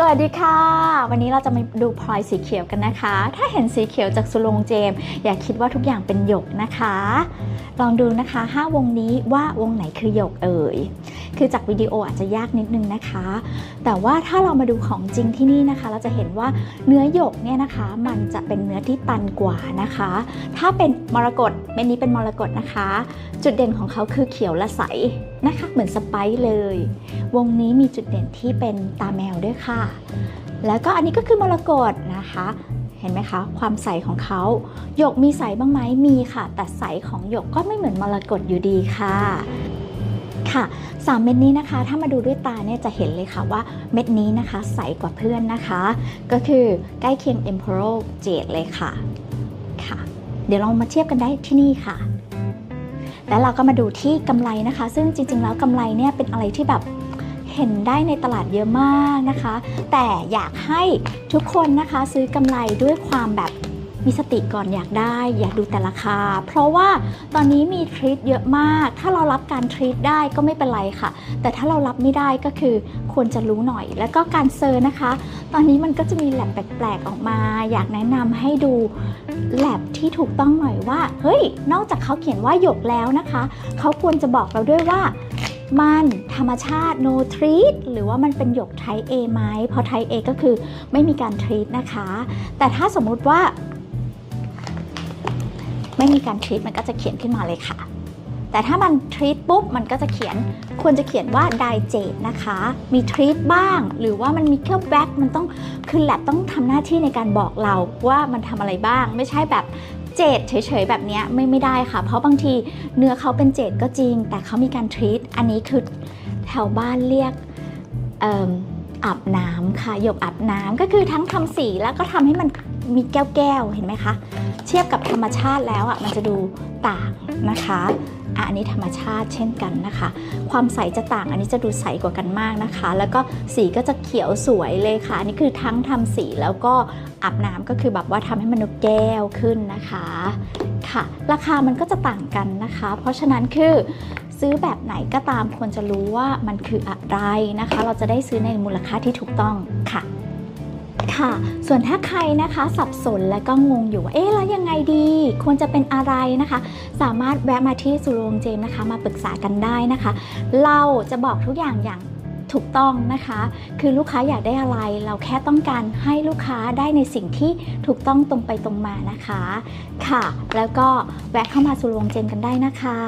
สวัสดีค่ะ วันนี้เราจะมาดูพลอยสีเขียวกันนะคะ ถ้าเห็นสีเขียวจากสุรงเจม อย่าคิดว่าทุกอย่างเป็นหยกนะคะ ลองดูนะคะ 5 วงนี้ว่าวงไหนคือหยกเอ่ยคือจากวิดีโออาจจะยากนิดนึงนะคะ แต่ว่าถ้าเรามาดูของจริงที่นี่นะคะ เราจะเห็นว่าเนื้อหยกเนี่ยนะคะ มันจะเป็นเนื้อที่ตันกว่านะคะ ถ้าเป็นมรกตเม็ดนี้เป็นมรกตนะคะ จุดเด่นของเขาคือเขียวและใสนะคะ เหมือนสไปซ์เลย วงนี้มีจุดเด่นที่เป็นตาแมวด้วยค่ะ แล้วก็อันนี้ก็คือมรกตนะคะ เห็นไหมคะ ความใสของเขาหยกมีใสบ้างไหมมีค่ะ แต่ใสของหยกก็ไม่เหมือนมรกตอยู่ดีค่ะค่ะสามเม็ดนี้นะคะ ถ้ามาดูด้วยตาเนี่ยจะเห็นเลยค่ะว่าเม็ดนี้นะคะ ใสกว่าเพื่อนนะคะ ก็คือใกล้เคียง Emperor Jade เลยค่ะค่ะ เดี๋ยวเรามาเทียบกันได้ที่นี่ค่ะ แล้วเราก็มาดูที่กำไรนะคะ ซึ่งจริง ๆ แล้วกำไรเนี่ยเป็นอะไรที่แบบเห็นได้ในตลาดเยอะมากนะคะ แต่อยากให้ทุกคนนะคะซื้อกำไรด้วยความแบบ มีสติก่อนอยากได้ อย่าดูแต่ราคา เพราะว่าตอนนี้มีทรีตเยอะมาก ถ้าเรารับการทรีตได้ก็ไม่เป็นไรค่ะ แต่ถ้าเรารับไม่ได้ก็คือควรจะรู้หน่อย แล้วก็การเซอร์นะคะ ตอนนี้มันก็จะมีแลบแปลกๆออกมา อยากแนะนำให้ดูแลบที่ถูกต้องหน่อยว่า เฮ้ย นอกจากเขาเขียนว่าหยกแล้วนะคะ เขาควรจะบอกเราด้วยว่ามันธรรมชาติ no treat หรือว่ามันเป็นหยกไทป์ A ไหมเพราะไทป์ A ก็คือไม่มีการ treat นะคะ แต่ถ้าสมมุติว่า ไม่มีการ treat มันก็จะเขียนขึ้นมาเลยค่ะ แต่ถ้ามัน treat ปุ๊บมันก็จะเขียนควรจะเขียนว่า digest นะคะ มี treat บ้าง หรือว่ามันมีเครื่องแบ็กมันต้องคือแลบต้องทำหน้าที่ในการบอกเราว่ามันทำอะไรบ้าง ไม่ใช่แบบเจดเฉยๆแบบนี้ไม่ไม่ได้ค่ะ เพราะบางทีเนื้อเขาเป็นเจดก็จริง แต่เขามีการ treat อันนี้คือแถวบ้านเรียกเอิ่มอาบน้ำค่ะหยกอาบน้ำก็คือทั้งทำสีแล้วก็ทำให้มัน มีแก้วๆ เห็นไหมคะ เทียบกับธรรมชาติแล้วอะมันจะดูต่างนะคะอะอันนี้ธรรมชาติเช่นกันนะคะ ความใสจะต่างอันนี้จะดูใสกว่ากันมากนะคะ แล้วก็สีก็จะเขียวสวยเลยค่ะ อันนี้คือทั้งทำสีแล้วก็อาบน้ำก็คือแบบว่าทำให้มันดูแก้วขึ้นนะคะค่ะ ราคามันก็จะต่างกันนะคะ เพราะฉะนั้นคือซื้อแบบไหนก็ตามควรจะรู้ว่ามันคืออะไรนะคะ เราจะได้ซื้อในมูลค่าที่ถูกต้องค่ะ ค่ะ ส่วนถ้าใครนะคะสับสนและก็งงอยู่ว่าเอ๊ะแล้วยังไงดี ควรจะเป็นอะไรนะคะ สามารถแวะมาที่สุรงเจมนะคะ มาปรึกษากันได้นะคะ เราจะบอกทุกอย่างอย่างถูกต้องนะคะ คือลูกค้าอยากได้อะไร เราแค่ต้องการให้ลูกค้าได้ในสิ่งที่ถูกต้องตรงไปตรงมานะคะ ค่ะ แล้วก็แวะเข้ามาสุรงเจมกันได้นะคะ